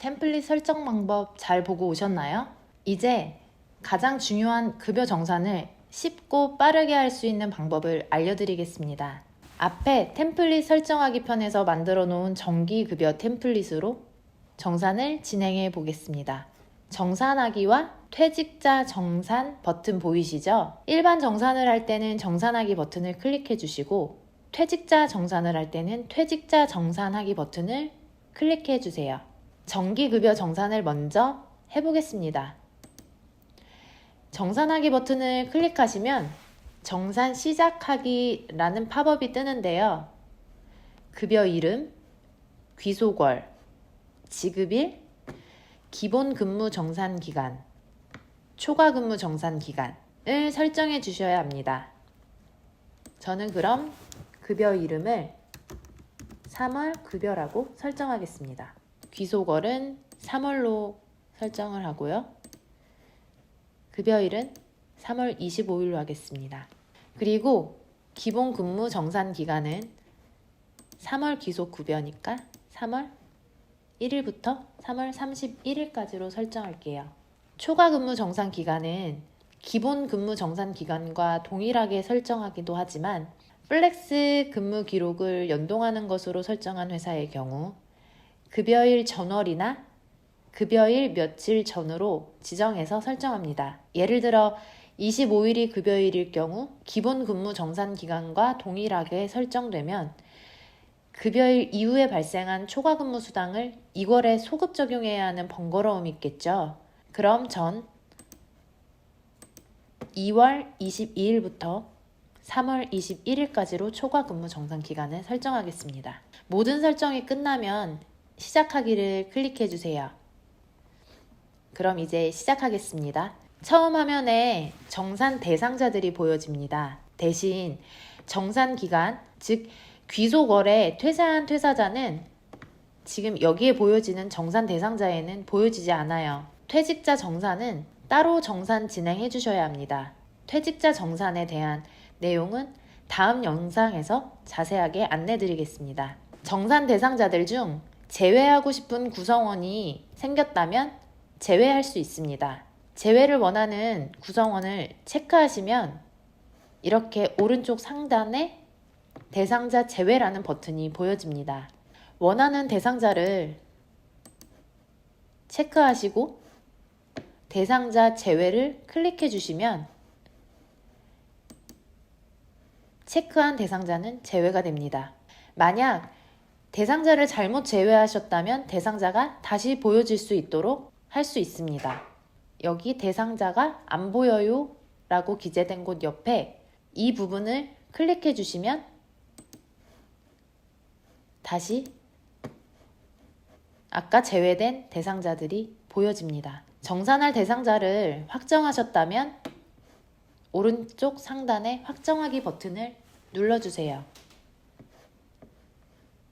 템플릿 설정 방법 잘 보고 오셨나요? 이제 가장 중요한 급여 정산을 쉽고 빠르게 할 수 있는 방법을 알려드리겠습니다. 앞에 템플릿 설정하기 편에서 만들어 놓은 정기 급여 템플릿으로 정산을 진행해 보겠습니다. 정산하기와 퇴직자 정산 버튼 보이시죠? 일반 정산을 할 때는 정산하기 버튼을 클릭해 주시고 퇴직자 정산을 할 때는 퇴직자 정산하기 버튼을 클릭해 주세요. 정기급여 정산을 먼저 해보겠습니다. 정산하기 버튼을 클릭하시면 정산 시작하기라는 팝업이 뜨는데요. 급여 이름, 귀속월, 지급일, 기본 근무 정산 기간, 초과 근무 정산 기간을 설정해 주셔야 합니다. 저는 그럼 급여 이름을 3월 급여라고 설정하겠습니다. 귀속월은 3월로 설정을 하고요. 급여일은 3월 25일로 하겠습니다. 그리고 기본 근무 정산 기간은 3월 기속 급여니까 3월 1일부터 3월 31일까지로 설정할게요. 초과 근무 정산 기간은 기본 근무 정산 기간과 동일하게 설정하기도 하지만 플렉스 근무 기록을 연동하는 것으로 설정한 회사의 경우 급여일 전월이나 급여일 며칠 전으로 지정해서 설정합니다. 예를 들어 25일이 급여일일 경우 기본 근무 정산 기간과 동일하게 설정되면 급여일 이후에 발생한 초과 근무 수당을 2월에 소급 적용해야 하는 번거로움이 있겠죠. 그럼 전 2월 22일부터 3월 21일까지로 초과 근무 정산 기간을 설정하겠습니다. 모든 설정이 끝나면 시작하기를 클릭해 주세요. 그럼 이제 시작하겠습니다. 처음 화면에 정산 대상자들이 보여집니다. 대신 정산 기간, 즉 귀속월에 퇴사한 퇴사자는 지금 여기에 보여지는 정산 대상자에는 보여지지 않아요. 퇴직자 정산은 따로 정산 진행해 주셔야 합니다. 퇴직자 정산에 대한 내용은 다음 영상에서 자세하게 안내 드리겠습니다. 정산 대상자들 중 제외하고 싶은 구성원이 생겼다면 제외할 수 있습니다. 제외를 원하는 구성원을 체크하시면 이렇게 오른쪽 상단에 대상자 제외라는 버튼이 보여집니다. 원하는 대상자를 체크하시고 대상자 제외를 클릭해 주시면 체크한 대상자는 제외가 됩니다. 만약 대상자를 잘못 제외하셨다면 대상자가 다시 보여질 수 있도록 할 수 있습니다. 여기 대상자가 안 보여요 라고 기재된 곳 옆에 이 부분을 클릭해 주시면 다시 아까 제외된 대상자들이 보여집니다. 정산할 대상자를 확정하셨다면 오른쪽 상단의 확정하기 버튼을 눌러주세요.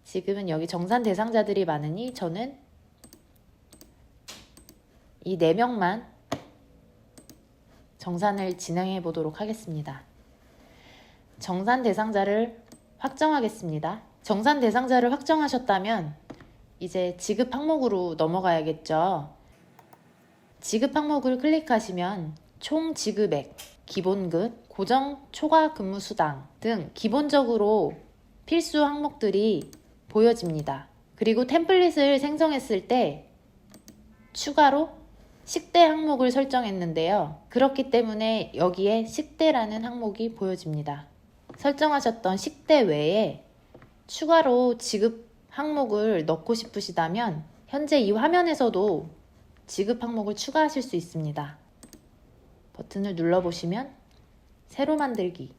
지금은 여기 정산 대상자들이 많으니 저는 이 4명만 정산을 진행해 보도록 하겠습니다. 정산 대상자를 확정하겠습니다. 정산 대상자를 확정하셨다면 이제 지급 항목으로 넘어가야겠죠. 지급 항목을 클릭하시면 총 지급액, 기본급, 고정 초과 근무 수당 등 기본적으로 필수 항목들이 보여집니다. 그리고 템플릿을 생성했을 때 추가로 식대 항목을 설정했는데요. 그렇기 때문에 여기에 식대라는 항목이 보여집니다. 설정하셨던 식대 외에 추가로 지급 항목을 넣고 싶으시다면 현재 이 화면에서도 지급 항목을 추가하실 수 있습니다. 버튼을 눌러보시면 새로 만들기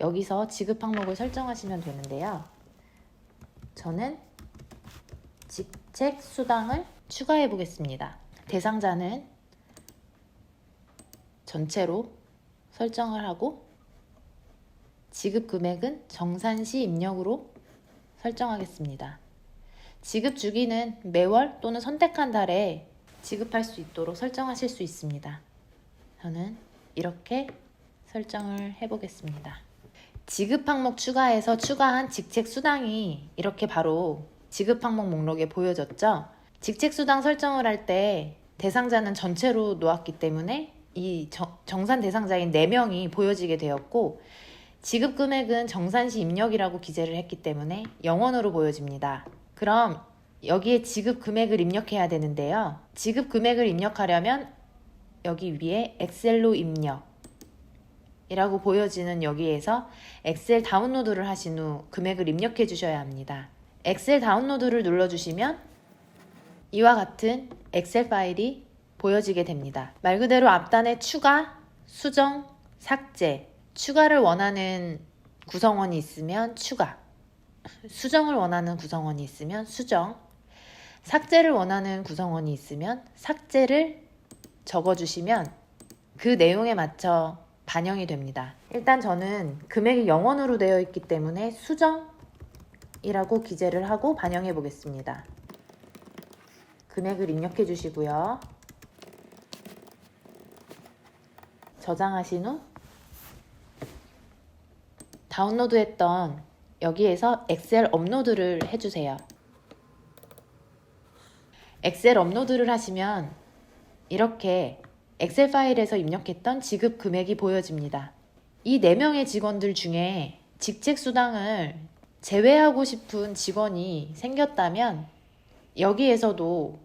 여기서 지급 항목을 설정하시면 되는데요. 저는 직책 수당을 추가해 보겠습니다. 대상자는 전체로 설정을 하고 지급 금액은 정산시 입력으로 설정하겠습니다. 지급 주기는 매월 또는 선택한 달에 지급할 수 있도록 설정하실 수 있습니다. 저는 이렇게 설정을 해보겠습니다. 지급 항목 추가해서 추가한 직책 수당이 이렇게 바로 지급 항목 목록에 보여졌죠? 직책 수당 설정을 할 때 대상자는 전체로 놓았기 때문에 이 정, 정산 대상자인 4명이 보여지게 되었고 지급 금액은 정산시 입력이라고 기재를 했기 때문에 영원으로 보여집니다. 그럼 여기에 지급 금액을 입력해야 되는데요. 지급 금액을 입력하려면 여기 위에 엑셀로 입력 이라고 보여지는 여기에서 엑셀 다운로드를 하신 후 금액을 입력해 주셔야 합니다. 엑셀 다운로드를 눌러주시면 이와 같은 엑셀 파일이 보여지게 됩니다. 말 그대로 앞단에 추가, 수정, 삭제, 추가를 원하는 구성원이 있으면 추가, 수정을 원하는 구성원이 있으면 수정, 삭제를 원하는 구성원이 있으면 삭제를 적어주시면 그 내용에 맞춰 반영이 됩니다. 일단 저는 금액이 영원으로 되어 있기 때문에 수정이라고 기재를 하고 반영해 보겠습니다. 금액을 입력해 주시고요. 저장하신 후 다운로드했던 여기에서 엑셀 업로드를 해주세요. 엑셀 업로드를 하시면 이렇게 엑셀 파일에서 입력했던 지급 금액이 보여집니다. 이 4명의 직원들 중에 직책 수당을 제외하고 싶은 직원이 생겼다면 여기에서도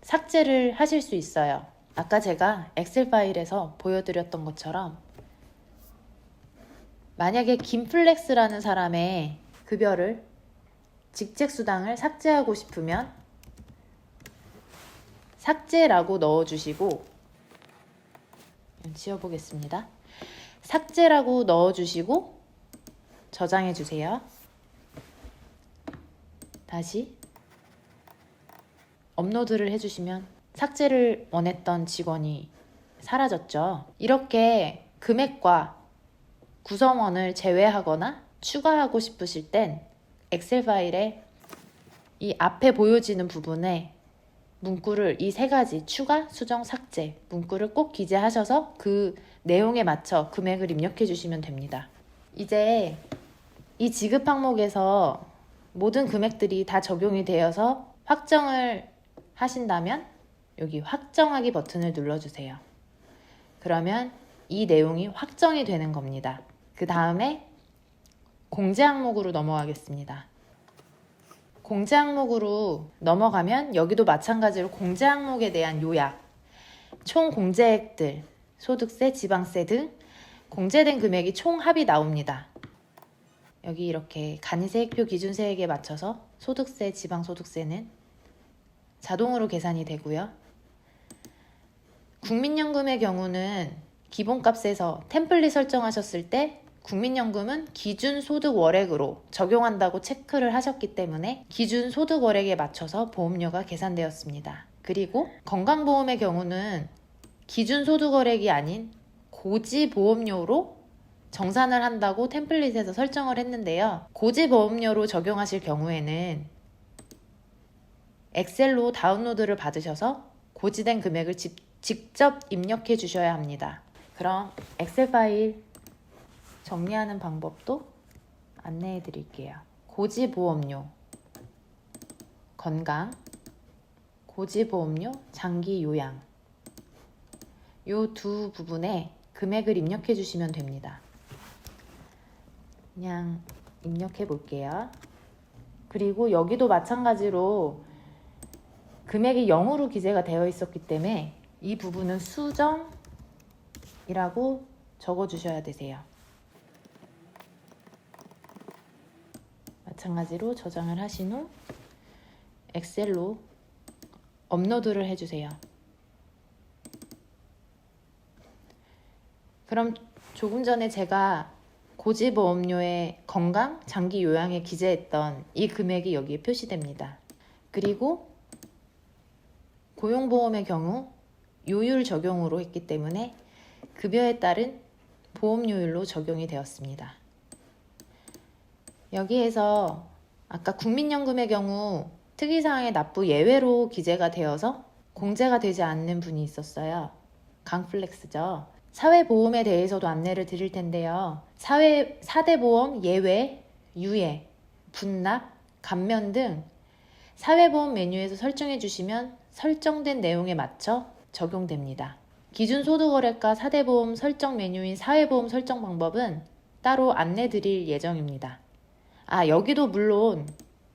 삭제를 하실 수 있어요. 아까 제가 엑셀 파일에서 보여드렸던 것처럼 만약에 김플렉스라는 사람의 급여를 직책 수당을 삭제하고 싶으면 삭제라고 넣어주시고 지워보겠습니다. 삭제라고 넣어주시고 저장해 주세요. 다시 업로드를 해주시면 삭제를 원했던 직원이 사라졌죠. 이렇게 금액과 구성원을 제외하거나 추가하고 싶으실 땐 엑셀 파일에 이 앞에 보여지는 부분에 문구를 이 세 가지 추가, 수정, 삭제 문구를 꼭 기재하셔서 그 내용에 맞춰 금액을 입력해 주시면 됩니다. 이제 이 지급 항목에서 모든 금액들이 다 적용이 되어서 확정을 하신다면 여기 확정하기 버튼을 눌러주세요. 그러면 이 내용이 확정이 되는 겁니다. 그 다음에 공제 항목으로 넘어가겠습니다. 공제 항목으로 넘어가면 여기도 마찬가지로 공제 항목에 대한 요약, 총 공제액들, 소득세, 지방세 등 공제된 금액이 총 합이 나옵니다. 여기 이렇게 간이세액표 기준세액에 맞춰서 소득세, 지방소득세는 자동으로 계산이 되고요. 국민연금의 경우는 기본값에서 템플릿 설정하셨을 때 국민연금은 기준 소득 월액으로 적용한다고 체크를 하셨기 때문에 기준 소득 월액에 맞춰서 보험료가 계산되었습니다. 그리고 건강보험의 경우는 기준 소득 월액이 아닌 고지 보험료로 정산을 한다고 템플릿에서 설정을 했는데요. 고지 보험료로 적용하실 경우에는 엑셀로 다운로드를 받으셔서 고지된 금액을 집, 직접 입력해 주셔야 합니다. 그럼 엑셀 파일 정리하는 방법도 안내해 드릴게요. 고지보험료, 건강, 고지보험료, 장기 요양. 요 두 부분에 금액을 입력해 주시면 됩니다. 그냥 입력해 볼게요. 그리고 여기도 마찬가지로 금액이 0으로 기재가 되어 있었기 때문에 이 부분은 수정이라고 적어 주셔야 되세요. 마찬가지로 저장을 하신 후 엑셀로 업로드를 해주세요. 그럼 조금 전에 제가 고지보험료의 건강, 장기 요양에 기재했던 이 금액이 여기에 표시됩니다. 그리고 고용보험의 경우 요율 적용으로 했기 때문에 급여에 따른 보험료율로 적용이 되었습니다. 여기에서 아까 국민연금의 경우 특이사항의 납부 예외로 기재가 되어서 공제가 되지 않는 분이 있었어요. 강플렉스죠. 사회보험에 대해서도 안내를 드릴 텐데요. 사회, 사대보험 예외, 유예, 분납, 감면 등 사회보험 메뉴에서 설정해 주시면 설정된 내용에 맞춰 적용됩니다. 기준 소득거래가 4대 보험 설정 메뉴인 사회보험 설정 방법은 따로 안내 드릴 예정입니다. 아, 여기도 물론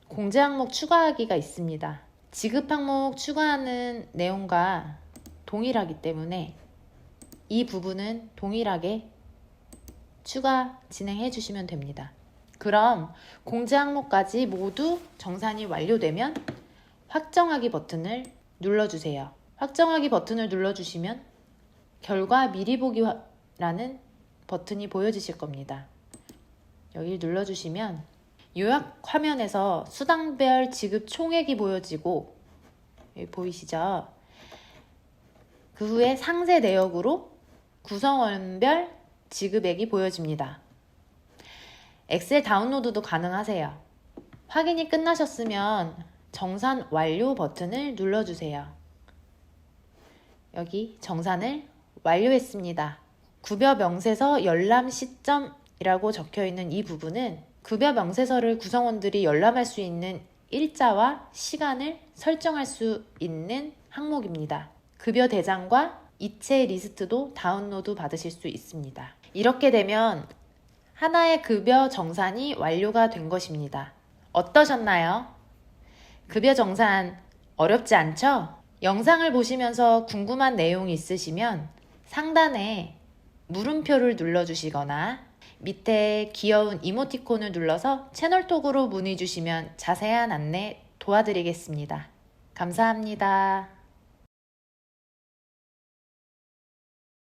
공제 항목 추가하기가 있습니다. 지급 항목 추가하는 내용과 동일하기 때문에 이 부분은 동일하게 추가 진행해 주시면 됩니다. 그럼 공제 항목까지 모두 정산이 완료되면 확정하기 버튼을 눌러주세요. 확정하기 버튼을 눌러주시면 결과 미리 보기라는 버튼이 보여지실 겁니다. 여기 눌러주시면 요약 화면에서 수당별 지급 총액이 보여지고 여기 보이시죠? 그 후에 상세 내역으로 구성원별 지급액이 보여집니다. 엑셀 다운로드도 가능하세요. 확인이 끝나셨으면 정산 완료 버튼을 눌러주세요. 여기 정산을 완료했습니다. 급여 명세서 열람 시점이라고 적혀 있는 이 부분은 급여 명세서를 구성원들이 열람할 수 있는 일자와 시간을 설정할 수 있는 항목입니다. 급여 대장과 이체 리스트도 다운로드 받으실 수 있습니다. 이렇게 되면 하나의 급여 정산이 완료가 된 것입니다. 어떠셨나요? 급여 정산 어렵지 않죠? 영상을 보시면서 궁금한 내용이 있으시면 상단에 물음표를 눌러주시거나 밑에 귀여운 이모티콘을 눌러서 채널톡으로 문의 주시면 자세한 안내 도와드리겠습니다. 감사합니다.